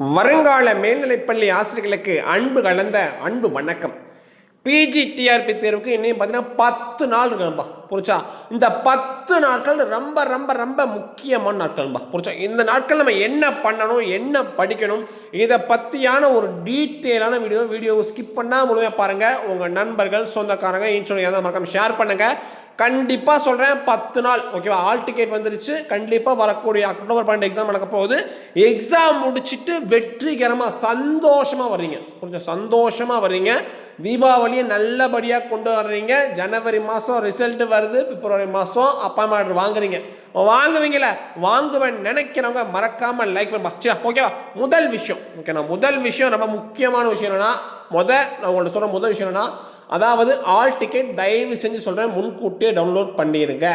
வருங்கால மேல்நிலைப்பள்ளி ஆசிரியர்களுக்கு அன்பு கலந்த அன்பு வணக்கம். பிஜி டிஆர்பி தேர்வுக்கு இன்னும் பார்த்தீங்கன்னா பத்து நாள் இருக்கும்பா புரிச்சா இந்த பத்து நாட்கள் ரொம்ப ரொம்ப ரொம்ப முக்கியமான நாட்கள்பா புரிச்சா இந்த நாட்கள் நம்ம என்ன பண்ணணும் என்ன படிக்கணும் இதை பற்றியான ஒரு டீட்டெயிலான வீடியோ வீடியோ ஸ்கிப் பண்ணால் முழுமையாக பாருங்கள் உங்கள் நண்பர்கள் சொந்தக்காரங்க இன்சூரன்ஸ் எதாவது மறக்காம ஷேர் பண்ணுங்கள் கண்டிப்பாக சொல்கிறேன் பத்து நாள். ஓகேவா ஆல் டிக்கெட் வந்துருச்சு. கண்டிப்பாக வரக்கூடிய அக்டோபர் பன்னெண்டு எக்ஸாம் நடக்க போகுது. எக்ஸாம் முடிச்சுட்டு வெற்றிகரமாக சந்தோஷமாக வர்றீங்க. கொஞ்சம் சந்தோஷமாக வர்றீங்க. தீபாவளியை நல்லபடியாக கொண்டு வர்றீங்க. ஜனவரி மாதம் ரிசல்ட் வருது. பிப்ரவரி மாதம் அப்பா அம்மா வாங்குறீங்க. வாங்குவீங்கள வாங்குவேன் நினைக்கிறவங்க மறக்காமல் லைக் பண்ணா ஓகேவா முதல் விஷயம். ஓகேண்ணா முதல் விஷயம் ரொம்ப முக்கியமான விஷயம் என்னன்னா முத நான் உங்கள்ட்ட சொல்கிற முதல் விஷயம் என்னன்னா அதாவது ஆல் டிக்கெட் தயவு செஞ்சு சொல்கிறேன் முன்கூட்டியே டவுன்லோட் பண்ணிடுங்க.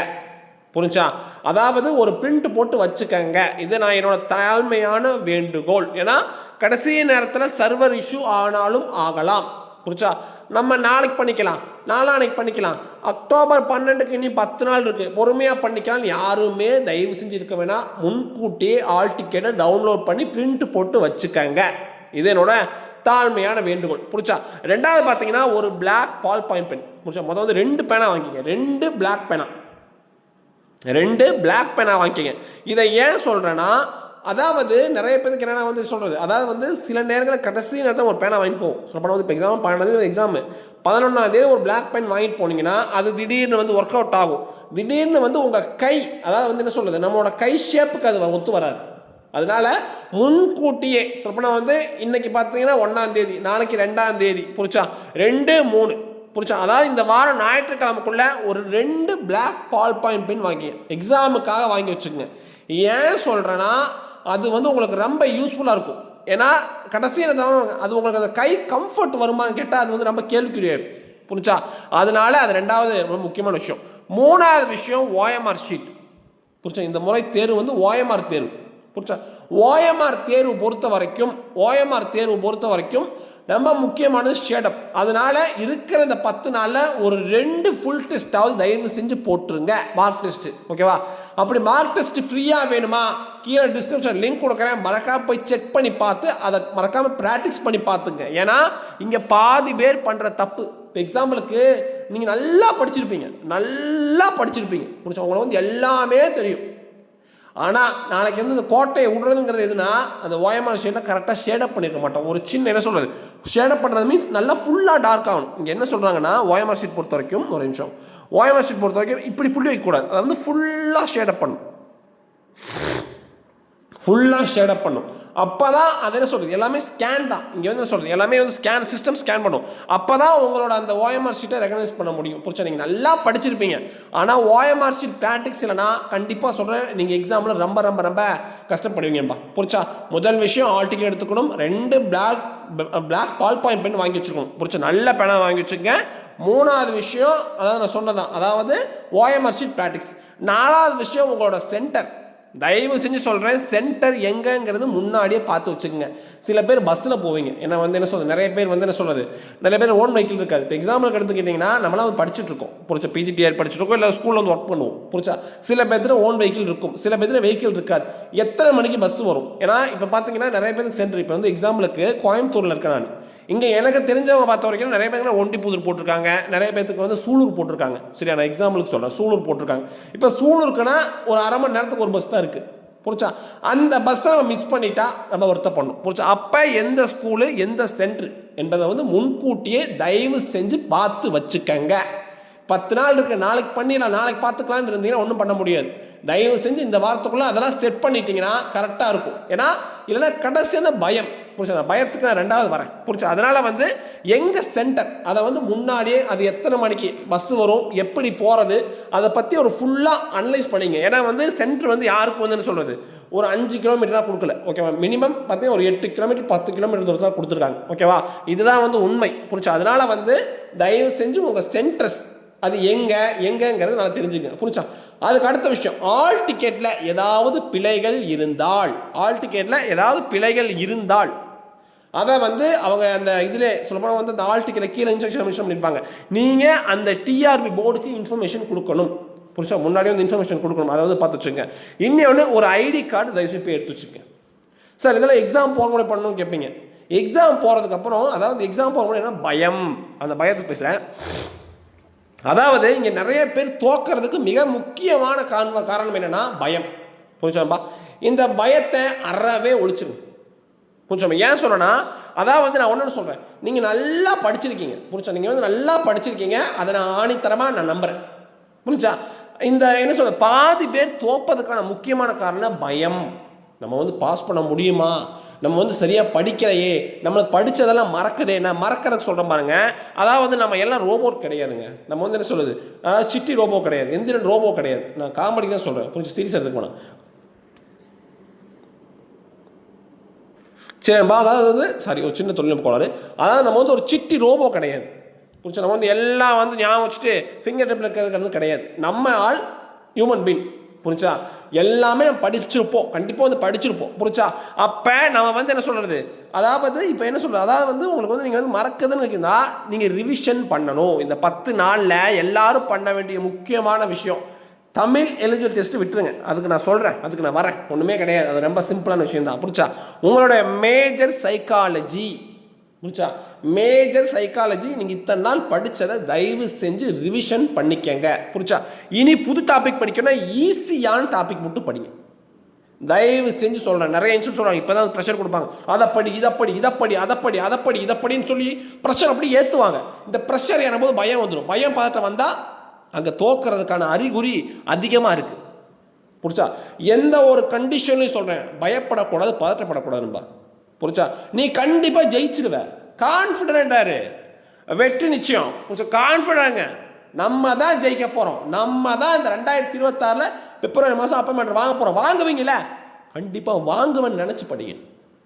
புரிஞ்சா? அதாவது ஒரு பிரிண்ட் போட்டு வச்சுக்கங்க. இது நான் என்னோட தாழ்மையான வேண்டுகோள். ஏன்னா கடைசி நேரத்தில் சர்வர் இஷ்யூ ஆனாலும் ஆகலாம். புரிச்சா நம்ம நாளைக்கு பண்ணிக்கலாம். நாளானைக்கு பண்ணிக்கலாம். அக்டோபர் பன்னெண்டுக்கு இனி பத்து நாள் இருக்குது பொறுமையாக பண்ணிக்கலாம். யாருமே தயவு செஞ்சு இருக்க வேணாம். முன்கூட்டியே ஆல் டிக்கெட்டை டவுன்லோட் பண்ணி பிரிண்ட் போட்டு வச்சுக்கங்க. இது என்னோட தாழ்மையான வேண்டுகோள். புரிச்சா ரெண்டாவது பார்த்தீங்கன்னா ஒரு பிளாக் பால் பாயிண்ட் பென் புரிச்சா மொத்தம் வந்து ரெண்டு பேனா வாங்கிக்கங்க. ரெண்டு பிளாக் பேனா. ரெண்டு பிளாக் பேனா வாங்கிக்கங்க. இதை ஏன் சொல்கிறேன்னா அதாவது நிறைய பேருக்கு என்னென்ன வந்து சொல்கிறது அதாவது வந்து சில நேரங்களில் கடைசி நேரத்தில் ஒரு பேனா வாங்கிட்டு போவோம். சொல்ல வந்து இப்போ எக்ஸாம் பன்னெண்டாவது எக்ஸாம் பதினொன்றாவது ஒரு பிளாக் பென் வாங்கிட்டு போனீங்கன்னா அது திடீர்னு வந்து ஒர்க் அவுட் ஆகும். திடீர்னு வந்து உங்கள் கை அதாவது வந்து என்ன சொல்கிறது நம்மளோட கை ஷேப்புக்கு அது ஒத்து வராது. அதனால முன்கூட்டியே சொல்லப்போனால் வந்து இன்னைக்கு பார்த்தீங்கன்னா ஒன்றாம் தேதி நாளைக்கு ரெண்டாம் தேதி புரிச்சா ரெண்டு மூணு புரிச்சா அதாவது இந்த வாரம் ஞாயிற்றுக்கிழமைக்குள்ள ஒரு ரெண்டு பிளாக் பால் பாயிண்ட் பின் வாங்கி எக்ஸாமுக்காக வாங்கி வச்சுக்கோங்க. ஏன் சொல்கிறேன்னா அது வந்து உங்களுக்கு ரொம்ப யூஸ்ஃபுல்லாக இருக்கும். ஏன்னா கடைசி நேரத்துல அது உங்களுக்கு அந்த கை கம்ஃபர்ட் வருமான்னு கேட்டால் அது வந்து ரொம்ப கேள்விக்குரியாயிடும் புரிச்சா அதனால அது ரெண்டாவது ரொம்ப முக்கியமான விஷயம். மூணாவது விஷயம் ஓஎம்ஆர் ஷீட் புரிச்சா இந்த முறை தேர்வு வந்து ஓஎம்ஆர் தேர்வு. புரிச்சா ஓஎம்ஆர் தேர்வு பொறுத்த வரைக்கும் ஓஎம்ஆர் தேர்வு பொறுத்த வரைக்கும் ரொம்ப முக்கியமானது ஷேடப் அதனால இருக்கிற இந்த பத்து நாளில் ஒரு ரெண்டு ஃபுல் டெஸ்ட்டாவது தயவு செஞ்சு போட்டுருங்க. மார்க் டெஸ்ட் ஓகேவா அப்படி மார்க் டெஸ்ட் ஃப்ரீயாக வேணுமா? கீழே டிஸ்கிரிப்ஷன் லிங்க் கொடுக்குறேன். மறக்காம போய் செக் பண்ணி பார்த்து அதை மறக்காமல் ப்ராக்டிஸ் பண்ணி பார்த்துங்க. ஏன்னா இங்கே பாதி பேர் பண்ணுற தப்பு. இப்போ எக்ஸாம்பிளுக்கு நீங்கள் நல்லா படிச்சிருப்பீங்க. நல்லா படிச்சிருப்பீங்க. முடிச்சா உங்களுக்கு வந்து எல்லாமே தெரியும். ஆனால் நாளைக்கு வந்து இந்த கோட்டையை விடுறதுங்கிறது எதுனா அந்த ஓஎம்ஆர் ஷேடை கரெக்டாக ஷேடப் பண்ணியிருக்க மாட்டோம். ஒரு சின்ன என்ன சொல்கிறது ஷேடப் பண்ணுறது மீன்ஸ் நல்லா ஃபுல்லாக டார்க் ஆகணும். இங்கே என்ன சொல்கிறாங்கன்னா ஓஎம்ஆர் ஷீட் பொறுத்த வரைக்கும் ஒரு நிமிஷம். ஓஎம்ஆர் ஷீட் பொறுத்த வரைக்கும் இப்படி புள்ளி வைக்கக்கூடாது. அதை வந்து ஃபுல்லாக ஷேடப் பண்ணும் ஃபுல்லாக ஷேடப் பண்ணும். அப்போ தான் அது என்ன சொல்கிறது எல்லாமே ஸ்கேன் தான். இங்கே வந்து என்ன சொல்கிறது எல்லாமே வந்து ஸ்கேன் சிஸ்டம் ஸ்கேன் பண்ணும். அப்போ தான் உங்களோட அந்த ஓஎம்ஆர் ஷீட்டை ரெகனைஸ் பண்ண முடியும். புரிச்சா நீங்கள் நல்லா படிச்சிருப்பீங்க. ஆனால் ஓஎம்ஆர் ஷீட் ப்ராக்டிக்ஸ் இல்லைனா கண்டிப்பாக சொல்கிறேன் நீங்கள் எக்ஸாமில் ரொம்ப ரொம்ப ரொம்ப கஷ்டப்படுவீங்கப்பா. புரிச்சா முதல் விஷயம் ஆல்டிக்கேட் எடுத்துக்கணும். ரெண்டு black black ballpoint pen வாங்கி வச்சுக்கணும் புரிச்சா நல்ல பேனாக வாங்கி வச்சுக்கங்க மூணாவது விஷயம் அதாவது நான் சொன்னதான். அதாவது ஓஎம்ஆர் ஷீட் ப்ராக்டிக்ஸ் நாலாவது விஷயம் உங்களோட சென்டர் தயவு செஞ்சு சொல்கிறேன் சென்டர் எங்கங்கிறது முன்னாடியே பார்த்து வச்சுக்கோங்க. சில பேர் பஸ்ஸில் போவீங்க. ஏன்னா வந்து என்ன சொல்றது நிறைய பேர் வந்து என்ன சொல்கிறது நிறைய பேர் ஓன் வெஹிக்கிள் இருக்காது. இப்போ எக்ஸாம்பிளுக்கு எடுத்துக்கிட்டிங்கன்னா நம்மளாம் வந்து படிச்சுட்டு இருக்கோம். புரிச்சா பிஜிடிஆர் படிச்சுட்டு இருக்கோம் இல்லை ஸ்கூலில் வந்து ஒர்க் பண்ணுவோம். புரிச்சா சில பேர்த்துல ஓன் வெஹிக்கிள் இருக்கும். சில பேர்த்துல வெஹிக்கிள் இருக்காது. எத்தனை மணிக்கு பஸ் வரும்? ஏன்னா இப்போ பார்த்தீங்கன்னா நிறைய பேருக்கு சென்டர் இப்போ வந்து எக்ஸாம்பிளுக்கு கோயம்புத்தூரில் இருக்கேன் நான். இங்கே எனக்கு தெரிஞ்சவங்க பார்த்த வரைக்கும் நிறைய பேர் ஒண்டி புதிர் போட்டிருக்காங்க. நிறைய பேத்துக்கு வந்து சூலூர் போட்டிருக்காங்க. சரியா நான் எக்ஸாம்பிளுக்கு சொல்கிறேன் சூலூர் போட்டிருக்காங்க. இப்போ சூலூருக்குன்னா ஒரு அரை மணி நேரத்துக்கு ஒரு பஸ் தான் இருக்குது புரிச்சா அந்த பஸ்ஸை நம்ம மிஸ் பண்ணிட்டா நம்ம வருத்தப்படணும் புரிச்சா அப்போ எந்த ஸ்கூலு எந்த சென்ட்ரு என்பதை வந்து முன்கூட்டியே தயவு செஞ்சு பார்த்து வச்சுக்கங்க. பத்து நாள் இருக்கு. நாளைக்கு பண்ணிடலாம். நாளைக்கு பார்த்துக்கலான்னு இருந்தீங்கன்னா ஒன்றும் பண்ண முடியாது. தயவு செஞ்சு இந்த வாரத்துக்குள்ளே அதெல்லாம் செட் பண்ணிட்டீங்கன்னா கரெக்டாக இருக்கும். ஏன்னா இல்லைன்னா கடைசியான பயம். புரிச்சா பயத்துக்கு நான் ரெண்டாவது வரேன். புரிச்சா அதனால் வந்து எங்கள் சென்டர் அதை வந்து முன்னாடியே அது எத்தனை மணிக்கு பஸ் வரும் எப்படி போகிறது அதை பற்றி ஒரு ஃபுல்லாக அனலைஸ் பண்ணிங்க. ஏன்னா வந்து சென்டர் வந்து யாருக்கு வந்துன்னு சொல்கிறது ஒரு அஞ்சு கிலோமீட்டராக கொடுக்கல. ஓகேவா மினிமம் பார்த்தீங்கன்னா ஒரு எட்டு கிலோமீட்டர் பத்து கிலோமீட்டர் தூரத்தில் கொடுத்துருக்காங்க. ஓகேவா இதுதான் வந்து உண்மை. புரிச்சா அதனால் வந்து தயவு செஞ்சு உங்கள் சென்டர்ஸ் அது எங்கே எங்கேங்கிறது நான் தெரிஞ்சுங்க. புரிச்சா அதுக்கு அடுத்த விஷயம் ஆல் டிக்கெட்டில் ஏதாவது பிழைகள் இருந்தால் ஆல் டிக்கெட்டில் ஏதாவது பிழைகள் இருந்தால் அதை வந்து அவங்க அந்த இதில் சொல்லப்போனால் வந்து அந்த ஆல் டிக்கெட்டில் கீழே இன்ஸ்ட்ரக்ஷன் மென்ஷன் பண்ணியிருப்பாங்க நீங்கள் அந்த டிஆர்பி போர்டுக்கு இன்ஃபர்மேஷன் கொடுக்கணும். புரிச்சா முன்னாடியே வந்து இன்ஃபர்மேஷன் கொடுக்கணும். அதை வந்து பார்த்து வச்சுங்க இன்னொன்று ஒரு ஐடி கார்டு தயவுசெய்து போய் எடுத்து வச்சுங்க சார் இதெல்லாம் எக்ஸாம் போக பண்ணணும்னு கேட்பீங்க. எக்ஸாம் போகிறதுக்கப்புறம் அதாவது எக்ஸாம் போக என்ன? பயம். அந்த பயத்தை பேசுகிறேன் அதாவது இங்கே நிறைய பேர் தோக்கிறதுக்கு மிக முக்கியமான காரணம் காரணம் என்னென்னா பயம். புரிஞ்சாம்பா இந்த பயத்தை அறவே ஒழிச்சிடும் கொஞ்சம் ஏன் சொல்கிறேன்னா அதான் வந்து நான் ஒன்று சொல்கிறேன் நீங்கள் நல்லா படிச்சிருக்கீங்க. புரிஞ்சா? நீங்கள் வந்து நல்லா படிச்சிருக்கீங்க. அதை நான் ஆணித்தரமாக நான் நம்புகிறேன் புரிஞ்சா? இந்த என்ன சொல்ற பாதி பேர் தோப்பதுக்கான முக்கியமான காரணம் பயம். நம்ம வந்து பாஸ் பண்ண முடியுமா? நம்ம வந்து சரியாக படிக்கலையே. நம்மளுக்கு படித்ததெல்லாம் மறக்குதே. நான் மறக்கிறதுக்கு சொல்கிறேன் பாருங்க. அதாவது நம்ம எல்லாம் ரோபோட் கிடையாதுங்க. நம்ம வந்து என்ன சொல்லுது சிட்டி ரோபோ கிடையாது. எந்திரன் ரோபோ கிடையாது. நான் காமெடி தான் சொல்கிறேன் கொஞ்சம் சீரியஸ் எடுத்துக்கணும் போனேன் அதாவது வந்து சாரி ஒரு சின்ன தொழில்நுட்ப கோளாறு. அதாவது நம்ம வந்து ஒரு சிட்டி ரோபோ கிடையாது. புரிச்சா நம்ம வந்து எல்லாம் வந்து ஞாபகம் வச்சுட்டு ஃபிங்கர் டிப்பில் இருக்கிறது கிடையாது. நம்ம ஆள் ஹியூமன் பீன் புரிச்சா எல்லாமே நம்ம படிச்சிருப்போம். கண்டிப்பாக வந்து படிச்சிருப்போம். புரிச்சா அப்போ நம்ம வந்து என்ன சொல்கிறது அதாவது இப்போ என்ன சொல்கிறது அதாவது வந்து உங்களுக்கு வந்து நீங்கள் வந்து மறக்குதுன்னு வைக்கிறதா நீங்கள் ரிவிஷன் பண்ணணும். இந்த பத்து நாளில் எல்லாரும் பண்ண வேண்டிய முக்கியமான விஷயம். தமிழ் எலிஜிபிள் டெஸ்ட்டு விட்டுருங்க. அதுக்கு நான் சொல்கிறேன் அதுக்கு நான் வரேன். ஒன்றுமே கிடையாது. அது ரொம்ப சிம்பிளான விஷயம் தான் புரிச்சா உங்களுடைய மேஜர் சைக்காலஜி புரிச்சா மேஜர் சைக்காலஜி நீங்கள் இத்தனை நாள் படித்ததை தயவு செஞ்சு ரிவிஷன் பண்ணிக்கங்க. புரிச்சா இனி புது டாபிக் படிக்கணும்னா ஈஸியான டாபிக் மட்டும் படிங்க. தயவு செஞ்சு சொல்கிறேன் நிறைய இன்சூர் சொல்கிறாங்க இப்போ தான் ப்ரெஷர் கொடுப்பாங்க. அதை படி இதை படி இதை படி அதை படி அதை படி இதை படின்னு சொல்லி ப்ரெஷர் அப்படி ஏற்றுவாங்க இந்த ப்ரெஷர் ஏறும்போது பயம் வந்துடும் பயம் பதட்டம் வந்தால் அங்கே தோக்கிறதுக்கான அறிகுறி அதிகமாக இருக்குது புரிச்சா எந்த ஒரு கண்டிஷன்லையும் சொல்கிறேன் பயப்படக்கூடாது பதட்டப்படக்கூடாதுன்பா புரிச்சா நீ கண்டிப்பாக ஜெயிச்சிருவ. கான்ஃபிடென்ட்டாரு வெற்றி நிச்சயம். புரிச்சா கான்ஃபிடென்ட்ங்க நம்ம தான் ஜெயிக்க போகிறோம் நம்ம தான் இந்த ரெண்டாயிரத்தி இருபத்தாறில் பிப்ரவரி மாதம் அப்பாயின்மெண்ட் வாங்க போகிறோம் வாங்குவீங்கள கண்டிப்பாக வாங்குவேன்னு நினச்சி படிங்க.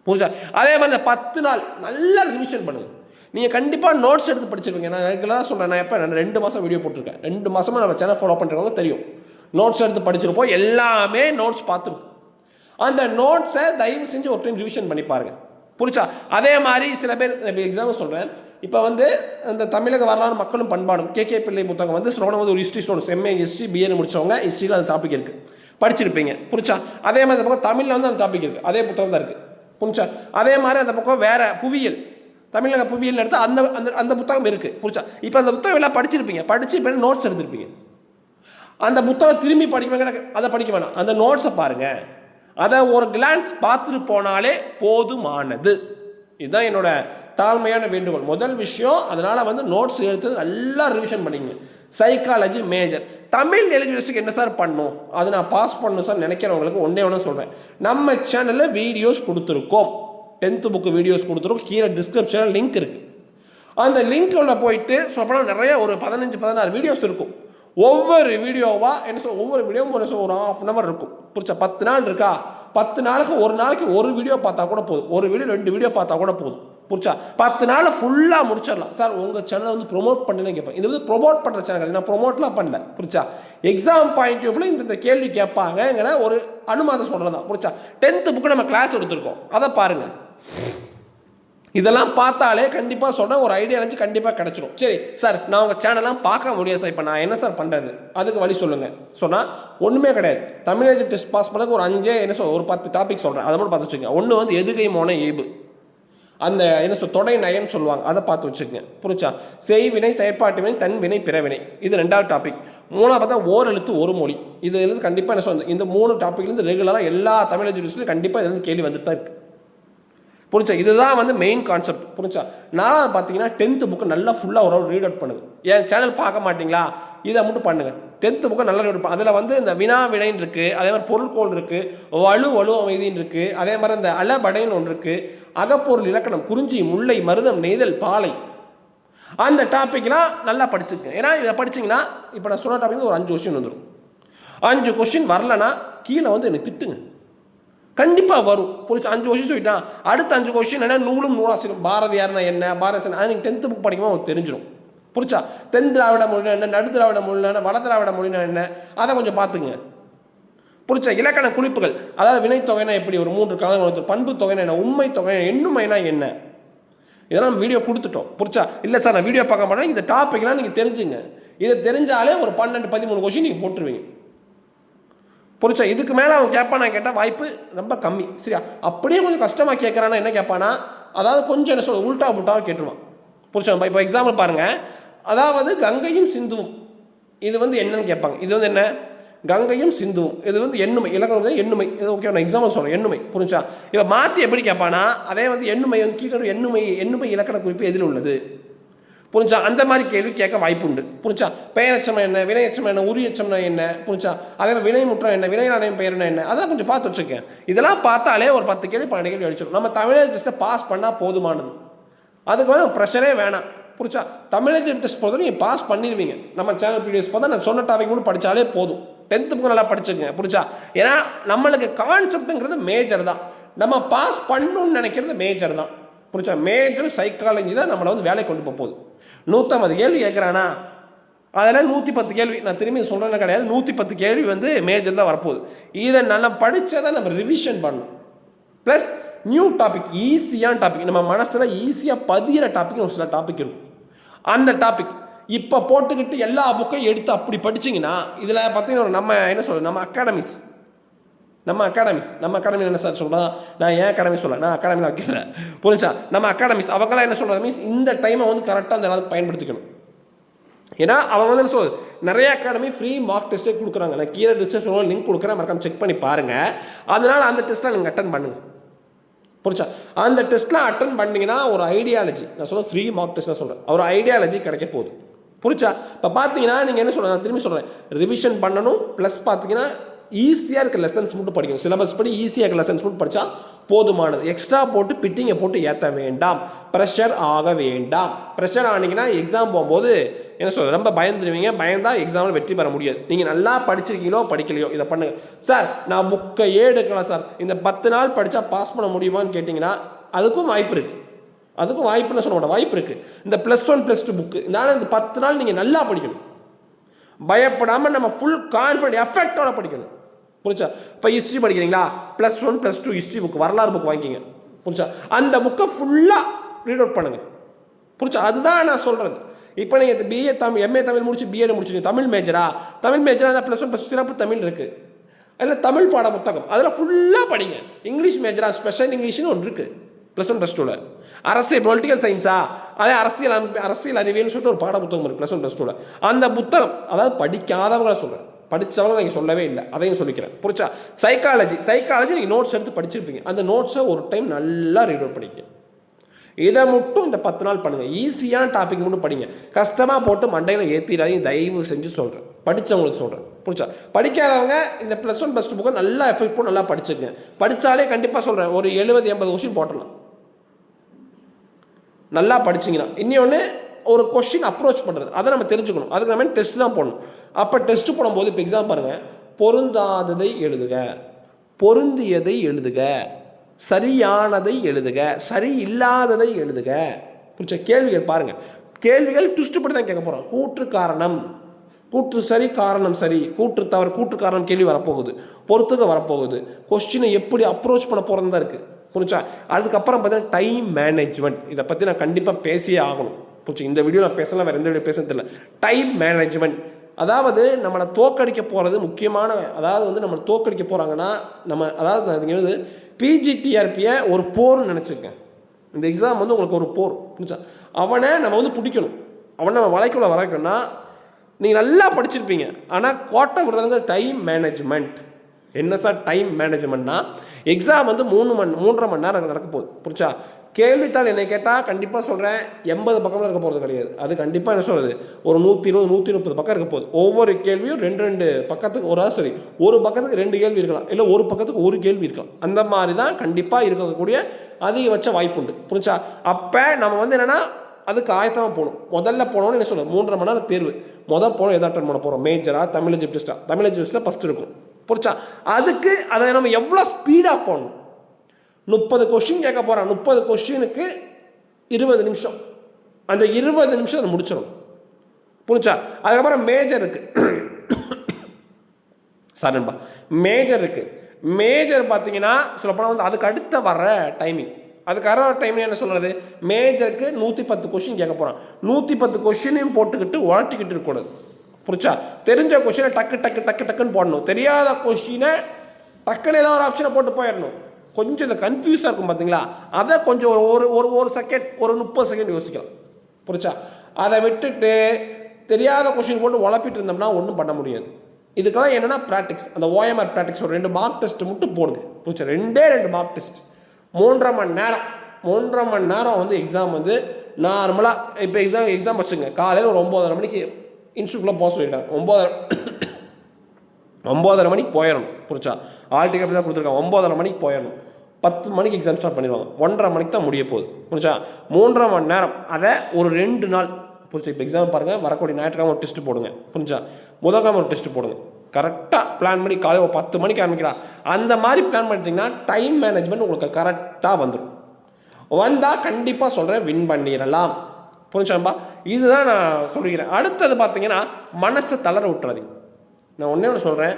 புரிச்சா அதே மாதிரி இந்த பத்து நாள் நல்லா ரிவிஷன் பண்ணுங்கள் நீங்கள் கண்டிப்பாக நோட்ஸ் எடுத்து படிச்சிருக்கீங்க நான் ரெகுலராக சொல்கிறேன் நான் எப்போ நான் ரெண்டு மாதம் வீடியோ போட்டிருக்கேன். ரெண்டு மாதமாக நம்ம சேனல் ஃபாலோ பண்ணுறவங்க தெரியும். நோட்ஸ் எடுத்து படிச்சிருப்போம் எல்லாமே நோட்ஸ் பார்த்துருப்போம். அந்த நோட்ஸை தயவு செஞ்சு ஒரு டைம் ரிவிஷன் பண்ணி பாருங்கள் புரிச்சா அதே மாதிரி சில பேர் இப்போ எக்ஸாம்பிள் சொல்கிறேன் இப்போ வந்து அந்த தமிழக வரலாறு மக்களும் பண்பாடும் கே கே பிள்ளை புத்தகம் வந்து சொல்லணும் வந்து ஒரு history stones MA history BA முடிச்சவங்க ஹிஸ்ட்ரியில் அந்த டாபிக் இருக்குது படிச்சிருப்பீங்க. புரிச்சா அதே மாதிரி அந்த பக்கம் தமிழில் வந்து அந்த டாபிக் இருக்குது அதே புத்தகம் தான் இருக்குது புரிச்சா அதே மாதிரி அந்த பக்கம் வேறு புவியியல். தமிழக புவியியல் எடுத்து அந்த அந்த அந்த புத்தகம் இருக்குது புரிச்சா இப்போ அந்த புத்தகம் எல்லாம் படிச்சிருப்பீங்க. படித்து இப்போ நோட்ஸ் எடுத்திருப்பீங்க. அந்த புத்தகம் திரும்பி படிக்க அதை படிக்க வேணாம் அந்த நோட்ஸை பாருங்கள் அதை ஒரு கிளான்ஸ் பார்த்துட்டு போனாலே போதுமானது. இதுதான் என்னோட தாழ்மையான வேண்டுகோள். முதல் விஷயம் அதனால் வந்து நோட்ஸ் எடுத்து நல்லா ரிவிஷன் பண்ணிங்க சைக்காலஜி மேஜர் தமிழ் எலிஜிபிலிஸ்டிக்கு என்ன சார் பண்ணும்? அதை நான் பாஸ் பண்ணணும் சார் நினைக்கிறவங்களுக்கு ஒன்றே ஒன்று சொல்கிறேன் நம்ம சேனலில் வீடியோஸ் கொடுத்துருக்கோம். டென்த்து புக்கு வீடியோஸ் கொடுத்துருக்கோம் கீழே டிஸ்கிரிப்ஷனில் லிங்க் இருக்குது அந்த லிங்க்கோட போயிட்டு சொப்பனா நிறைய ஒரு பதினஞ்சு பதினாறு வீடியோஸ் இருக்கும். ஒவ்வொரு வீடியோவாக என்ன சொல் ஒவ்வொரு வீடியோவும் ஒரு ஒரு ஆஃப் அன் ஹவர் இருக்கும். புரிச்சா பத்து நாள் இருக்கா? பத்து நாளுக்கு ஒரு நாளைக்கு ஒரு வீடியோ பார்த்தா கூட போதும். ஒரு வீடியோ ரெண்டு வீடியோ பார்த்தா கூட போதும். புரிச்சா பத்து நாள் ஃபுல்லாக முடிச்சிடலாம். சார் உங்கள் சேனலை வந்து ப்ரொமோட் பண்ணுன்னு கேட்பேன். இது வந்து ப்ரொமோட் பண்ணுற சேனல் நான் ப்ரொமோட்லாம் பண்ணல. புரிச்சா எக்ஸாம் பாயிண்ட் ஆஃப் இந்த இந்த கேள்வி கேட்பாங்கங்கிற ஒரு அனுமாதம் சொல்கிறது தான் புரிச்சா டென்த்து புக்கு நம்ம கிளாஸ் எடுத்திருக்கோம். அதை பாருங்கள் இதெல்லாம் பார்த்தாலே கண்டிப்பாக சொன்னால் ஒரு ஐடியா இருந்துச்சு கண்டிப்பாக கிடச்சிரும். சரி சார் நான் உங்கள் சேனல்லாம் பார்க்க முடியாது சார் இப்போ நான் என்ன சார் பண்ணுறது அதுக்கு வழி சொல்லுங்கள் சொன்னால் ஒன்றுமே கிடையாது. தமிழ் டெஸ்ட் பாஸ் பண்ணதுக்கு ஒரு அஞ்சே என்ன சொல் ஒரு பத்து டாபிக் சொல்கிறேன் அதை மட்டும் பார்த்து வச்சுக்கோங்க. ஒன்று வந்து எதுகை மோன ஏபு. அந்த என்ன சொல் தொடை நயம் சொல்லுவாங்க. அதை பார்த்து வச்சுக்கோங்க. புரிச்சா செய்வினை செயற்பாட்டு வினை தன் வினை பிறவினை இது ரெண்டாவது டாபிக் மூணாவது பார்த்தா ஓர் எழுத்து ஒரு மொழி. இதுலேருந்து கண்டிப்பாக என்ன சொல் இந்த மூணு டாப்பிக்லேருந்து ரெகுலராக எல்லா தமிழ் எஜுகேஷன்லையும் கண்டிப்பாக இதுலேருந்து வந்து கேள்வி வந்துட்டு தான் இருக்குது புரிஞ்சா? இதுதான் வந்து மெயின் கான்செப்ட் புரிஞ்சா? நாலாவது பார்த்தீங்கன்னா டென்த்து புக்கு நல்லா ஃபுல்லாக ஒரு ரீட் அவுட் பண்ணுங்க. என் சேனல் பார்க்க மாட்டிங்களா? இதை மட்டும் பண்ணுங்க. டென்த்து புக்கை நல்லா ரீட் அவுட் அதில் வந்து இந்த வினா வினைன்னு இருக்குது அதே மாதிரி பொருள்கோள் இருக்குது வலு வலு அமைதின்னு இருக்குது அதே மாதிரி இந்த அலபடைன்னு ஒன்று இருக்குது அகப்பொருள் இலக்கணம் குறிஞ்சி முல்லை மருதம் நெய்தல் பாலை. அந்த டாப்பிக்லாம் நல்லா படிச்சுக்கங்க. ஏன்னா இதை படிச்சிங்கன்னா இப்போ நான் சொன்ன டாபிக் ஒரு அஞ்சு கொஸ்டின் வந்துடும் அஞ்சு கொஸ்டின் வரலனா கீழே வந்து என்னை திட்டுங்க. கண்டிப்பாக வரும். புரிச்சு அஞ்சு கொஷின் சொல்லிட்டான் அடுத்த அஞ்சு கொஷின் என்ன நூலும் நூலாசிரியர் பாரதியார்னா என்ன? பாரதியார் அது நீங்கள் டென்த்து புக் படிக்கும்போது உங்களுக்கு தெரிஞ்சிடும் புரிச்சா தென் திராவிட மொழினா என்ன? நடு திராவிட மொழினா என்ன? வட திராவிட மொழினா என்ன? அதை கொஞ்சம் பார்த்துங்க. புரிச்சா இலக்கண குறிப்புகள். அதாவது வினைத்தொகைனா எப்படி? ஒரு மூன்று காலம் பண்பு தொகைனா என்ன? உண்மை தொகை எண்ணுமைனா என்ன? இதெல்லாம் வீடியோ கொடுத்துட்டோம். புரிச்சா இல்லை சார் நான் வீடியோ பார்க்க மாட்டேன். இந்த டாப்பிக்லாம் நீங்கள் தெரிஞ்சுங்க. இதை தெரிஞ்சாலே ஒரு பன்னெண்டு பதிமூணு கொஷின் நீங்கள் போட்டுருவீங்க. புரிச்சா இதுக்கு மேலே அவன் கேட்பானா கேட்டால் வாய்ப்பு ரொம்ப கம்மி. சரியா? அப்படியே கொஞ்சம் கஷ்டமாக கேட்குறான்னா என்ன கேட்பானா அதாவது கொஞ்சம் என்ன சொல்ல உல்டா புல்ட்டாவை கேட்டுருவான். புரிச்சா இப்போ எக்ஸாம்பிள் பாருங்கள் அதாவது கங்கையும் சிந்துவும் இது வந்து என்னன்னு கேட்பாங்க. இது வந்து என்ன? கங்கையும் சிந்துவும். இது வந்து எண்ணுமை. இலக்கணம் வந்து எண்ணுமை. இது ஓகே நான் எக்ஸாம்பிள் சொல்கிறேன் எண்ணுமை. புரிஞ்சா? இப்போ மாற்றி எப்படி கேட்பானா அதே வந்து எண்ணுமை வந்து கீழே எண்ணுமை எண்ணுமை இலக்கண குறிப்பு எதில் உள்ளது? புரிஞ்சா அந்த மாதிரி கேள்வி கேட்க வாய்ப்பு உண்டு புரிஞ்சா பெயரச்சம் என்ன வினையச்சம் என்ன உரியச்சம்னா என்ன புரிஞ்சா அதே மாதிரி வினைமுற்றம் என்ன வினைநாணயம் பெயர் என்ன அதெல்லாம் கொஞ்சம் பார்த்து வச்சுருக்கேன் இதெல்லாம் பார்த்தாலே ஒரு பத்து கேள்வி பன்னெண்டு கேள்வி அடிச்சிடும். நம்ம தமிழக டெஸ்ட்டை பாஸ் பண்ணால் போதுமானது. அதுக்கு மேலே ப்ரெஷரே வேணாம். புரிச்சா தமிழக டெஸ்ட் போதும் நீங்கள் பாஸ் பண்ணிடுவீங்க. நம்ம சேனல் பிடிஎஸ் பார்த்தா நான் சொன்ன டாபிக் கூட படித்தாலே போதும். டென்த்து புக்கு நல்லா படிச்சுக்கங்க. புரிச்சா ஏன்னா நம்மளுக்கு கான்செப்ட்டுங்கிறது மேஜர் தான். நம்ம பாஸ் பண்ணணும்னு நினைக்கிறது மேஜர் தான். புரிச்சா மேஜர் சைக்காலஜி தான் நம்மளை வந்து வேலைக்கு கொண்டு போக போகுது. நூற்றம்பது கேள்வி கேட்குறானா அதெல்லாம் நூற்றி பத்து கேள்வி. நான் திரும்பி சொல்கிறேன்னு கிடையாது. நூற்றி பத்து கேள்வி வந்து மேஜர் தான் வரப்போகுது. இதை நல்லா படித்ததை நம்ம ரிவிஷன் பண்ணணும். ப்ளஸ் நியூ டாபிக் ஈஸியான டாபிக் நம்ம மனசில் ஈஸியாக பதிகிற டாபிக் ஒரு சில டாபிக் இருக்கும். அந்த டாபிக் இப்போ போட்டுக்கிட்டு எல்லா புக்கையும் எடுத்து அப்படி படிச்சிங்கன்னா இதில் பார்த்தீங்கன்னா நம்ம என்ன சொல்கிறது நம்ம அகாடமிஸ் நம்ம அகாடமிஸ் நம்ம அகாடமி என்ன சார் சொல்கிறா நான் ஏன் அகாடமி சொல்ல? நான் அகாடமியில் வைக்கல புரிஞ்சா நம்ம அகாடமிஸ் அவங்களாம் என்ன சொல்கிறது மீன்ஸ் இந்த டைமை வந்து கரெக்டாக அந்த அளவுக்கு பயன்படுத்திக்கணும். ஏன்னா அவங்க வந்து என்ன சொல்றது நிறைய அகாடமி ஃப்ரீ மார்க் டெஸ்ட்டே கொடுக்குறாங்க. நான் கீழே டிஸ்கிரிப்ஷனில் லிங்க் கொடுக்குறேன் மறக்காம செக் பண்ணி பாருங்கள் அதனால் அந்த டெஸ்ட்டில் நீங்கள் அட்டன் பண்ணுங்கள் புரிச்சா அந்த டெஸ்ட்லாம் அட்டன் பண்ணிங்கன்னா ஒரு ஐடியாலஜி நான் சொல்ல ஃப்ரீ மார்க் டெஸ்ட் சொல்கிறேன் ஒரு ஐடியாலஜி கிடைக்க போகுது. புரிச்சா இப்போ பார்த்தீங்கன்னா நீங்கள் என்ன சொல்கிறேன் நான் திரும்பி சொல்கிறேன் ரிவிஷன் பண்ணணும் ப்ளஸ் பார்த்தீங்கன்னா ஈஸியாக இருக்க லெசன்ஸ் மட்டும் படிக்கணும். சிலபஸ் படி ஈஸியாக இருக்க லெசன்ஸ் மட்டும் படித்தா போதுமானது. எக்ஸ்ட்ரா போட்டு பிட்டிங்கை போட்டு ஏற்ற வேண்டாம். ப்ரெஷர் ஆக வேண்டாம். ப்ரெஷர் ஆனீங்கன்னா எக்ஸாம் போகும்போது என்ன சொல்கிறது ரொம்ப பயந்துருவீங்க. பயந்தால் எக்ஸாமில் வெற்றி பெற முடியாது. நீங்கள் நல்லா படிச்சிருக்கீங்களோ படிக்கலையோ இதை பண்ணுங்க. சார் நான் புக்கையே எடுக்கலாம் சார் இந்த பத்து நாள் படித்தா பாஸ் பண்ண முடியுமான்னு கேட்டிங்கன்னா அதுக்கும் வாய்ப்பு இருக்குது அதுக்கும் வாய்ப்புன்னு சொல்ல மாட்டேன். வாய்ப்பு இருக்குது இந்த plus one plus two book இந்த இந்த பத்து நாள் நீங்கள் நல்லா படிக்கணும். பயப்படாமல் நம்ம ஃபுல் கான்ஃபிடென்ட் எஃபெக்டோட படிக்கணும். புரிஞ்சா? இப்போ ஹிஸ்ட்ரி படிக்கிறீங்களா? Plus one plus two history book வரலாறு புக் வாங்கிக்கிங்க. புரிஞ்சா? அந்த புக்கை ஃபுல்லாக ரீட் அவுட் பண்ணுங்கள் புரிஞ்சா? அதுதான் நான் சொல்கிறது இப்போ நீங்கள் பிஏ தமிழ் எம்ஏ தமிழ் முடிச்சு பிஏடு முடிச்சுங்க தமிழ் மேஜரா தமிழ் மேஜரா தான் ப்ளஸ் ஒன் ப்ளஸ் சிறப்பு தமிழ் இருக்குது அதில் தமிழ் பாட புத்தகம். அதில் ஃபுல்லாக படிங்க. இங்கிலீஷ் மேஜரா ஸ்பெஷல் இங்கிலீஷ்னு ஒன்று இருக்குது ப்ளஸ் ஒன் ப்ளஸ் டூவில் அரசியல் பொலிட்டிக்கல் சயின்ஸா அதே அரசியல் அரசியல் அறிவியல்னு சொல்லிட்டு ஒரு பாட புத்தகம் இருக்குது ப்ளஸ் ஒன் ப்ளஸ் டூவில் அந்த புத்தகம் அதாவது படிக்காதவங்களை சொல்கிறேன் படித்தவங்க நீங்கள் சொல்லவே இல்லை. அதையும் சொல்லிக்கிறேன். புரிச்சா சைக்காலஜி சைக்காலஜி நீங்கள் நோட்ஸ் எடுத்து படிச்சிருப்பீங்க. அந்த நோட்ஸை ஒரு டைம் நல்லா ரீட் அவுட் பண்ணிக்க இதை மட்டும் இந்த பத்து நாள் பண்ணுங்கள் ஈஸியான டாபிக் மட்டும் படிங்க. கஷ்டமாக போட்டு மண்டையில் ஏற்றிடாதீங்க தயவு செஞ்சு சொல்கிறேன் படித்தவங்களுக்கு சொல்கிறேன் புரிச்சா படிக்காதவங்க இந்த ப்ளஸ் ஒன் ப்ளஸ் டூ புக்கை நல்லா எஃபெக்ட் போட்டு நல்லா படிச்சுங்க படித்தாலே கண்டிப்பாக சொல்கிறேன் ஒரு எழுபது எண்பது கொஷின் போட்டலாம் நல்லா படிச்சிங்கன்னா. இன்னொன்று ஒரு கொஸ்டின் அப்ரோச் பண்ணுறது அதை நம்ம தெரிஞ்சுக்கணும். அதுக்கு நம்ம டெஸ்ட் தான் போடணும். அப்போ டெஸ்ட் போடும்போது இப்போ எக்ஸாம் பாருங்கள் பொருந்தாததை எழுதுக. பொருந்தியதை எழுதுக. சரியானதை எழுதுக. சரி இல்லாததை எழுதுக. பிடிச்ச கேள்விகள் பாருங்கள் கேள்விகள் ட்விஸ்ட் படி தான் கேட்க போகிறோம் கூற்று காரணம். கூற்று சரி காரணம் சரி. கூற்று தவறு கூற்று காரணம் கேள்வி வரப்போகுது. பொறுத்துக்க வரப்போகுது. கொஸ்டினை எப்படி அப்ரோச் பண்ண போகிறது தான் இருக்குது புரிச்சா அதுக்கப்புறம் பார்த்தீங்கன்னா டைம் மேனேஜ்மெண்ட் இதை பற்றி நான் கண்டிப்பாக பேசியே ஆகணும். புரிச்சு இந்த வீடியோ நான் பேசலாம் வேறு எந்த வீடியோ பேச தெரியல. டைம் மேனேஜ்மெண்ட் அதாவது நம்மளை தோக்கடிக்க போகிறது முக்கியமான அதாவது வந்து நம்மளை தோக்கடிக்க போகிறாங்கன்னா நம்ம அதாவது நீங்கள் வந்து பிஜிடிஆர்பியை ஒரு போர்னு நினச்சிருக்கேன் இந்த எக்ஸாம் வந்து உங்களுக்கு ஒரு போர் புரிஞ்சா அவனை நம்ம வந்து பிடிக்கணும். அவனை நம்ம வளைக்குள்ள வளர்க்கணும்னா நீங்கள் நல்லா படிச்சிருப்பீங்க. ஆனால் கோட்டை விடுறது டைம் மேனேஜ்மெண்ட் என்ன சார் டைம் மேனேஜ்மெண்ட்னா எக்ஸாம் வந்து மூணு மணி மூன்றரை மணி நேரம் நடக்க போகுது. புரிச்சா கேள்வித்தாள் என்னை கேட்டால் கண்டிப்பாக சொல்கிறேன் எண்பது பக்கம்லாம் இருக்க போகிறது கிடையாது. அது கண்டிப்பாக என்ன சொல்கிறது ஒரு நூற்றி இருபது நூற்றி முப்பது பக்கம் இருக்க போகுது. ஒவ்வொரு கேள்வியும் ரெண்டு ரெண்டு பக்கத்துக்கு ஒரு சரி ஒரு பக்கத்துக்கு ரெண்டு கேள்வி இருக்கலாம். இல்லை ஒரு பக்கத்துக்கு ஒரு கேள்வி இருக்கலாம். அந்த மாதிரி தான் கண்டிப்பாக இருக்கக்கூடிய அதிகபட்ச வாய்ப்பு உண்டு. அப்போ நம்ம வந்து என்னென்னா அதுக்கு ஆயத்தமாக போகணும். முதல்ல போனோன்னு என்ன சொல்லுவோம் மூன்றரை மணி நேரம் தேர்வு. முதல் போனோம் எதாவது அட்டன் பண்ண போகிறோம் மேஜராக தமிழ் ஜிப்டிஸ்டாக தமிழ் ஜிப்டிஸ்டில் ஃபஸ்ட் இருக்கும். புரிச்சா அதுக்கு அதை நம்ம எவ்வளோ ஸ்பீடாக போகணும்? முப்பது கொஷின் கேட்க போகிறான் முப்பது கொஷினுக்கு இருபது நிமிஷம். அந்த இருபது நிமிஷம் அதை முடிச்சிடும் புரிச்சா அதுக்கப்புறம் மேஜர் இருக்குது சார் நண்பா. மேஜர் இருக்குது மேஜர் பார்த்தீங்கன்னா சொல்லப்போனால் வந்து அதுக்கு அடுத்த வர்ற டைமிங் அதுக்காக டைம் என்ன சொல்கிறது மேஜருக்கு நூற்றி பத்து கொஷின் கேட்க போகிறான் நூற்றி பத்து கொஷினையும் போட்டுக்கிட்டு உழட்டிக்கிட்டு இருக்கக்கூடாது புரிச்சா தெரிஞ்ச கொஷினை டக்கு டக்கு டக்கு டக்குன்னு போடணும். தெரியாத கொஷினை டக்குன்னு ஏதாவது ஒரு ஆப்ஷனை போட்டு போயிடணும். கொஞ்சம் இந்த கன்ஃபியூஸாக இருக்கும் பார்த்தீங்களா அதை கொஞ்சம் ஒரு ஒரு ஒரு ஒரு செகண்ட் ஒரு முப்பது செகண்ட் யோசிக்கலாம் புரிச்சா அதை விட்டுட்டு தெரியாத கொஷின் போட்டு உழப்பிட்டு இருந்தோம்னா ஒன்றும் பண்ண முடியாது. இதுக்கெல்லாம் என்னென்னா ப்ராக்டிக்ஸ் அந்த ஓஎம்ஆர் ப்ராக்டிக்ஸ் ஒரு ரெண்டு மார்க் டெஸ்ட் மட்டும் போடுங்க. புரிச்சா ரெண்டே ரெண்டு மார்க் டெஸ்ட் மூன்றரை மணி நேரம். மூன்றரை மணி நேரம் வந்து எக்ஸாம் வந்து நார்மலாக இப்போ எக்ஸாம் எக்ஸாம் வச்சுங்க காலையில் ஒரு ஒம்போதரை மணிக்கு இன்ஸ்டியூட்குள்ளே போக சொல்லிட்டாங்க ஒம்போதரை ஒம்போதரை மணிக்கு போயிடணும். புரிச்சா ஆல் டிக்கெட் அப்படி தான் கொடுத்துருக்காங்க. ஒம்பதரை மணிக்கு போயிடணும். பத்து மணிக்கு எக்ஸாம் ஸ்டார்ட் பண்ணிடுவாங்க. ஒன்றரை மணிக்கு தான் முடிய போகுது. புரிஞ்சா மூன்றரை மணி நேரம். அதை ஒரு ரெண்டு நாள் புரிஞ்சு இப்போ எக்ஸாம் பாருங்கள் வரக்கூடிய ஞாயிற்றுக்கிழமை ஒரு டெஸ்ட் போடுங்க. புரிஞ்சா முதல்கிழமை ஒரு டெஸ்ட் போடுங்க. கரெக்டாக பிளான் பண்ணி காலையில் ஒரு பத்து மணிக்கு ஆரம்பிக்கலாம் அந்த மாதிரி பிளான் பண்ணிட்டீங்கன்னா டைம் மேனேஜ்மெண்ட் உங்களுக்கு கரெக்டாக வந்துடும் வந்தால் கண்டிப்பாக சொல்கிறேன் வின் பண்ணிடலாம். புரிஞ்சாம்பா இதுதான் நான் சொல்லிக்கிறேன். அடுத்தது பார்த்தீங்கன்னா மனசை தளர விட்டுறாதீங்க. நான் ஒன்றே ஒன்று சொல்கிறேன்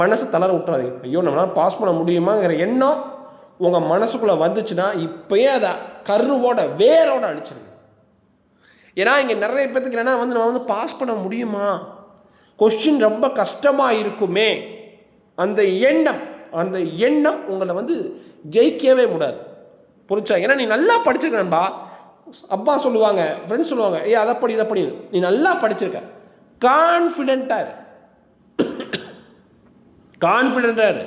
மனசை தளர விட்டுறாதீங்க. ஐயோ நம்மளால் பாஸ் பண்ண முடியுமாங்கிற எண்ணம் உங்கள் மனசுக்குள்ளே வந்துச்சுன்னா இப்போயே அதை கருவோட வேரோட அடிச்சிருங்க ஏன்னா இங்கே நிறைய பேத்துக்கு என்னன்னா வந்து நம்ம வந்து பாஸ் பண்ண முடியுமா? கொஸ்டின் ரொம்ப கஷ்டமாக இருக்குமே. அந்த எண்ணம் அந்த எண்ணம் உங்களை வந்து ஜெயிக்கவே முடியாது புரிச்சா ஏன்னா நீ நல்லா படிச்சிருக்கேன்பா அப்பா சொல்லுவாங்க ஃப்ரெண்ட்ஸ் சொல்லுவாங்க ஏ அதை படி இதை படி. நீ நல்லா படிச்சிருக்க. கான்ஃபிடென்ட்டாக இரு. கான்ஃபிடென்ட்டாக இரு.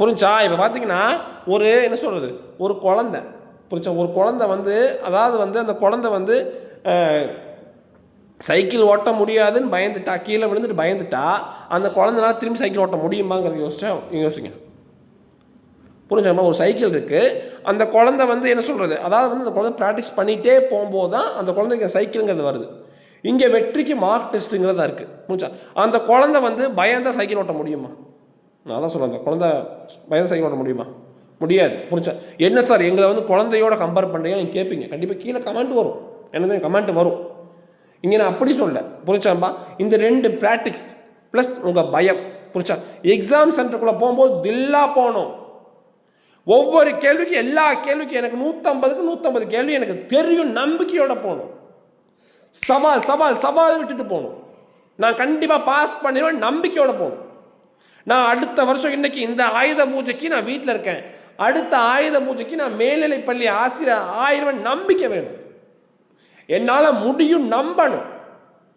புரிஞ்சா? இப்போ பார்த்தீங்கன்னா ஒரு என்ன சொல்கிறது ஒரு குழந்த. புரிஞ்சா? ஒரு குழந்த வந்து அதாவது வந்து அந்த குழந்த வந்து சைக்கிள் ஓட்ட முடியாதுன்னு பயந்துட்டா கீழே விழுந்துட்டு பயந்துட்டா அந்த குழந்தனால திரும்பி சைக்கிள் ஓட்ட முடியுமாங்கிறத யோசிச்சா யோசிங்க. புரிஞ்சுக்கமா ஒரு சைக்கிள் இருக்குது அந்த குழந்த வந்து என்ன சொல்கிறது அதாவது வந்து அந்த குழந்தை ப்ராக்டிஸ் பண்ணிகிட்டே போகும்போது தான் அந்த குழந்தைக்கு சைக்கிளுங்கிறது வருது. இங்கே வெற்றிக்கு மார்க் டெஸ்ட்டுங்கிறதா இருக்குது புரிஞ்சா? அந்த குழந்தை வந்து பயந்தா சைக்கிள் ஓட்ட முடியுமா? நான் தான் சொல்கிறேன் அந்த குழந்தை பயந்த சைக்கிள் ஓட்ட முடியுமா? முடியாது. புரிஞ்சா? என்ன சார் எங்களை வந்து குழந்தையோட கம்பேர் பண்ணுறீங்க நீங்கள் கேட்பீங்க கண்டிப்பாக கீழே கமெண்ட் வரும். எனக்கு கமெண்ட் வரும். இங்கே நான் அப்படி சொல்ல புரிச்சாம்பா இந்த ரெண்டு ப்ராக்டிக்ஸ் ப்ளஸ் உங்கள் பயம். புரிச்சா எக்ஸாம் சென்டருக்குள்ளே போகும்போது தில்லா போகணும். ஒவ்வொரு கேள்விக்கும் எல்லா கேள்விக்கும் எனக்கு நூற்றம்பதுக்கு நூற்றம்பது கேள்வி எனக்கு தெரியும் நம்பிக்கையோட போகணும். சவால் சவால் சவால் விட்டுட்டு போகணும். நான் கண்டிப்பாக பாஸ் பண்ணிடுவேன் நம்பிக்கையோடு போகணும். நான் அடுத்த வருஷம் இன்னைக்கு இந்த ஆயுத பூஜைக்கு நான் வீட்டில் இருக்கேன். அடுத்த ஆயுத பூஜைக்கு நான் மேல்நிலை பள்ளி ஆசிரியர் ஆயிரம் நம்பிக்கை வேணும். என்னால் முடியும் நம்பணும்.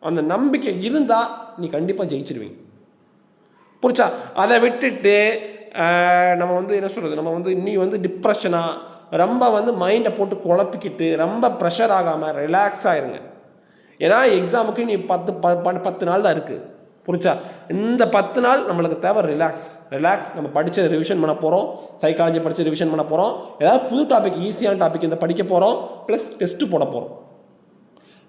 அந்த நம்பிக்கை இருந்தால் நீ கண்டிப்பாக ஜெயிச்சிருவீங்க. புரிச்சா அதை விட்டுட்டு நம்ம வந்து என்ன சொல்கிறது நம்ம வந்து இன்னி வந்து டிப்ரெஷனாக ரொம்ப வந்து மைண்டை போட்டு குழப்பிக்கிட்டு ரொம்ப ப்ரெஷர் ஆகாமல் ரிலாக்ஸ் ஆயிருங்க ஏன்னா எக்ஸாமுக்கு நீ பத்து ப ப- பத்து நாள் தான் இருக்குது புரிச்சா இந்த பத்து நாள் நம்மளுக்கு தேவை ரிலாக்ஸ் ரிலாக்ஸ் நம்ம படித்த ரிவிஷன் பண்ண போகிறோம் சைக்காலஜி படித்து ரிவிஷன் பண்ண போகிறோம் ஏதாவது புது டாபிக் ஈஸியான டாபிக் இந்த படிக்க போகிறோம் ப்ளஸ் டெஸ்ட்டு போட போகிறோம்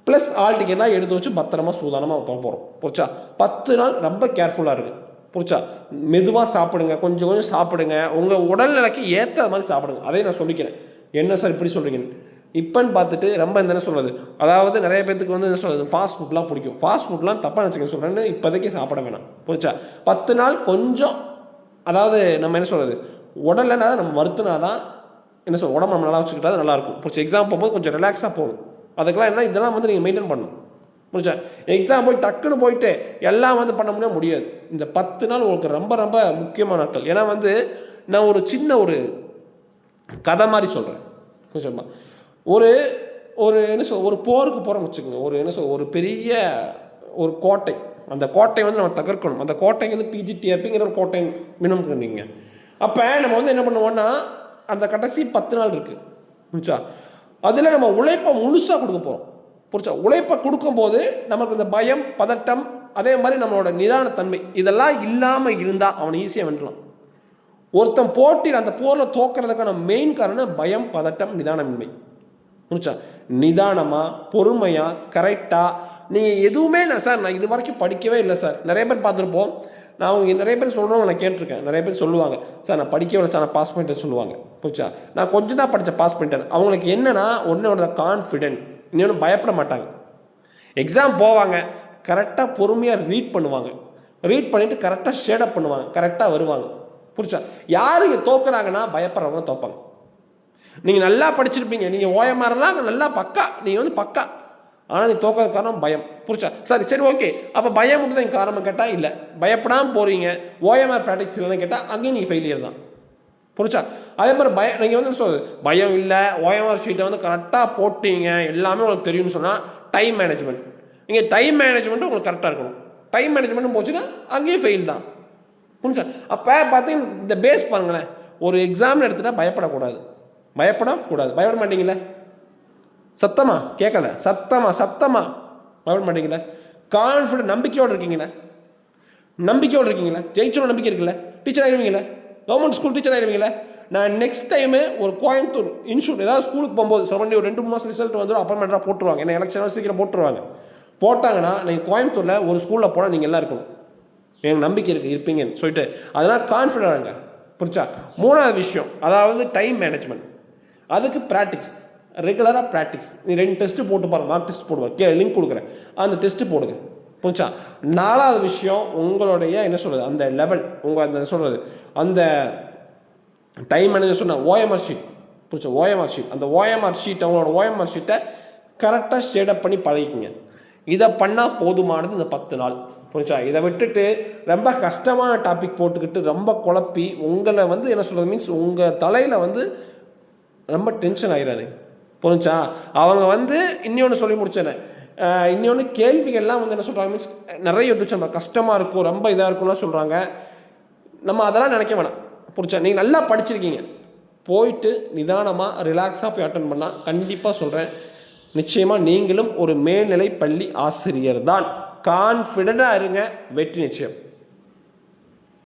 ப்ளஸ் ஆல் டிக்கெட்லாம் எடுத்து வச்சு பத்திரமா சூதானமாக போக போகிறோம் புரிச்சா பத்து நாள் ரொம்ப கேர்ஃபுல்லாக இருக்குது புரிச்சா மெதுவாக சாப்பிடுங்க. கொஞ்சம் கொஞ்சம் சாப்பிடுங்க. உங்கள் உடல்நிலைக்கு ஏற்ற மாதிரி சாப்பிடுங்க. அதே நான் சொல்லிக்கிறேன். என்ன சார் இப்படி சொல்கிறீங்கன்னு இப்போன்னு பார்த்துட்டு ரொம்ப என்ன சொல்கிறது அதாவது நிறைய பேத்துக்கு வந்து என்ன சொல்கிறது ஃபாஸ்ட் ஃபுட்லாம் பிடிக்கும். ஃபாஸ்ட் ஃபுட்லாம் தப்பாக நினச்சிக்க சொல்கிறேன்னு இப்போதைக்கு சாப்பிட வேணாம். புரிச்சா பத்து நாள் கொஞ்சம் அதாவது நம்ம என்ன சொல்கிறது உடலில் நம்ம வருத்தினா தான் என்ன சொல் உடம்பு நம்ம நல்லா வச்சுக்கிட்டா அது நல்லாயிருக்கும். பிடிச்ச எக்ஸாம் போகும்போது கொஞ்சம் ரிலாக்ஸாக போகணும் அதுக்கெல்லாம் என்ன? இதெல்லாம் வந்து நீங்கள் மெயின்டைன் பண்ணணும். புரிச்சா எக்ஸாம் போய் டக்குன்னு போயிட்டு எல்லாம் வந்து பண்ண முடியாது முடியாது. இந்த பத்து நாள் உங்களுக்கு ரொம்ப ரொம்ப முக்கியமான நாட்கள். ஏன்னா வந்து நான் ஒரு சின்ன ஒரு கதை மாதிரி சொல்கிறேன் கொஞ்சமாக ஒரு ஒரு என்ன சொல் ஒரு போருக்கு போகிறோம் வச்சுக்கோங்க. ஒரு என்ன சொல் ஒரு பெரிய ஒரு கோட்டை. அந்த கோட்டை வந்து நம்ம தகர்க்கணும். அந்த கோட்டை வந்து பிஜிடிஆர்பிங்கிற ஒரு கோட்டை மினிமம் பண்ணிங்க அப்போ நம்ம வந்து என்ன பண்ணுவோம்னா அந்த கடைசி பத்து நாள் இருக்குது புரிச்சா அதில் நம்ம உழைப்பை முழுசாக கொடுக்க போகிறோம் புரிச்சா உழைப்பை கொடுக்கும்போது நமக்கு இந்த பயம் பதட்டம் அதே மாதிரி நம்மளோட நிதானத்தன்மை இதெல்லாம் இல்லாமல் இருந்தால் அவனை ஈஸியாக வென்றலாம். ஒருத்தன் போட்டியில் அந்த போரில் தோக்கிறதுக்கான மெயின் காரணம் பயம் பதட்டம் நிதானமின்மை. புரிச்சா நிதானமாக பொறுமையாக கரெக்டாக நீங்கள் எதுவுமே நான் சார் நான் இது வரைக்கும் படிக்கவே இல்லை சார் நிறைய பேர் பார்த்துருப்போம். நான் அவங்க நிறைய பேர் சொல்கிறவங்க நான் கேட்டிருக்கேன். நிறைய பேர் சொல்லுவாங்க சார் நான் படிக்கவே இல்லை சார் நான் பாஸ் பண்ணிட்டேன்னு சொல்லுவாங்க. புரிச்சா நான் கொஞ்சம் தான் படித்தேன் பாஸ் பண்ணிட்டேன். அவங்களுக்கு என்னன்னா ஒன்றோட கான்ஃபிடென்ட் இன்னொன்று பயப்பட மாட்டாங்க. எக்ஸாம் போவாங்க கரெக்டாக பொறுமையாக ரீட் பண்ணுவாங்க. ரீட் பண்ணிவிட்டு கரெக்டாக ஷேடப் பண்ணுவாங்க கரெக்டாக வருவாங்க. புரிச்சா யார் இங்கே தோக்குறாங்கன்னா பயப்படுறவங்க தோப்பாங்க. நீங்கள் நல்லா படிச்சிருப்பீங்க. நீங்கள் ஓயமாரெல்லாம் நல்லா பக்கா. நீங்கள் வந்து பக்கா. ஆனால் நீ தோக்கிறது காரணம் பயம். புரிச்சா சரி சரி ஓகே. அப்போ பயம் மட்டும் தான் காரணம் கேட்டால் இல்லை. பயப்படாமல் போகிறீங்க ஓஎம்ஆர் ப்ராக்டிக்ஸ் இல்லைன்னு கேட்டால் அங்கேயும் நீங்கள் ஃபெயிலியர் தான். புரிச்சா அதே மாதிரி பயம் நீங்கள் வந்து சொல்லுது சொல்றது? பயம் இல்லை. ஓஎம்ஆர் ஷீட்டை வந்து கரெக்டாக போட்டீங்க. எல்லாமே உங்களுக்கு தெரியும்னு சொன்னால் டைம் மேனேஜ்மெண்ட் நீங்கள் டைம் மேனேஜ்மெண்ட்டும் உங்களுக்கு கரெக்டாக இருக்கணும். டைம் மேனேஜ்மெண்ட்டும் போச்சுன்னா அங்கேயும் ஃபெயில் தான். புரிஞ்சா? அப்போ பார்த்தீங்கன்னா இந்த பேஸ் பாருங்களேன். ஒரு எக்ஸாம் எடுத்துகிட்டா பயப்படக்கூடாது. பயப்படக்கூடாது. பயப்பட மாட்டீங்களே சத்தமா? கேட்கல சத்தமா? சத்தமா? பயப்பட மாட்டீங்களே கான்ஃபிடன்ட் நம்பிக்கையோடு இருக்கீங்களே நம்பிக்கையோடு இருக்கீங்களே ஜெயிச்சோட நம்பிக்கை இருக்குல்ல? டீச்சர் ஆகிடுவீங்களே கவர்மெண்ட் ஸ்கூல் டீச்சர் ஆகிடுவீங்களே நான் நெக்ஸ்ட் டைமு ஒரு கோயம்புத்தூர் இன்ஸ்டியூட் ஏதாவது ஸ்கூலுக்கு போகும்போது சொல்ல பண்ணி ஒரு ரெண்டு மூணு மாதம் ரிசல்ட் வந்துடும் அப்பாயின்மெண்ட்டாக போட்டுருவாங்க. ஏன்னா எலெக்ஷன் சீக்கிரம் போட்டுருவாங்க. போட்டாங்கன்னா நீங்கள் கோயம்புத்தூரில் ஒரு ஸ்கூலில் போனால் நீங்கள் எல்லாம் இருக்கணும். எனக்கு நம்பிக்கை இருக்குது இருப்பீங்கன்னு சொல்லிட்டு. அதனால் கான்ஃபிடென்ட் புரிச்சா மூணாவது விஷயம் அதாவது டைம் மேனேஜ்மெண்ட் அதுக்கு ப்ராக்டிக்ஸ் ரெகுலராக ப்ராக்டிக்ஸ் நீ ரெண்டு டெஸ்ட்டு போட்டு பாருங்க மார்க் டெஸ்ட் போடுவேன் கே லிங்க் கொடுக்குறேன். அந்த டெஸ்ட்டு போடுங்க. புரிஞ்சா? நாலாவது விஷயம் உங்களுடைய என்ன சொல்கிறது அந்த லெவல் உங்கள் அந்த சொல்கிறது அந்த டைம் மேனேஜர் சொன்ன ஓஎம்ஆர் ஷீட் புரிச்சா ஓஎம்ஆர் ஷீட் அந்த ஓஎம்ஆர் ஷீட் அவங்களோட ஓஎம்ஆர் ஷீட்டை கரெக்டாக ஷேடப் பண்ணி பழகிக்குங்க. இதை பண்ணால் போதுமானது இந்த பத்து நாள். புரிஞ்சா? இதை விட்டுட்டு ரொம்ப கஷ்டமான டாபிக் போட்டுக்கிட்டு ரொம்ப குழப்பி உங்களை வந்து என்ன சொல்கிறது மீன்ஸ் உங்கள் தலையில் வந்து ரொம்ப டென்ஷன் ஆயிடாது புரிஞ்சா? அவங்க வந்து இன்னொன்று சொல்லி முடிச்சேன். இன்னொன்று கேள்விகள்லாம் வந்து என்ன சொல்கிறாங்க மீன்ஸ் நிறைய இருந்துச்சு நம்ம கஷ்டமாக இருக்கும் ரொம்ப இதாக இருக்கும்லாம் சொல்கிறாங்க நம்ம அதெல்லாம் நினைக்க வேணாம். புரிச்சா நீங்கள் நல்லா படிச்சிருக்கீங்க. போயிட்டு நிதானமாக ரிலாக்ஸாக போய் அட்டன் பண்ணால் கண்டிப்பாக சொல்கிறேன் நிச்சயமாக நீங்களும் ஒரு மேல்நிலை பள்ளி ஆசிரியர் தான். கான்ஃபிடெண்ட்டாக இருங்க. வெற்றி நிச்சயம்.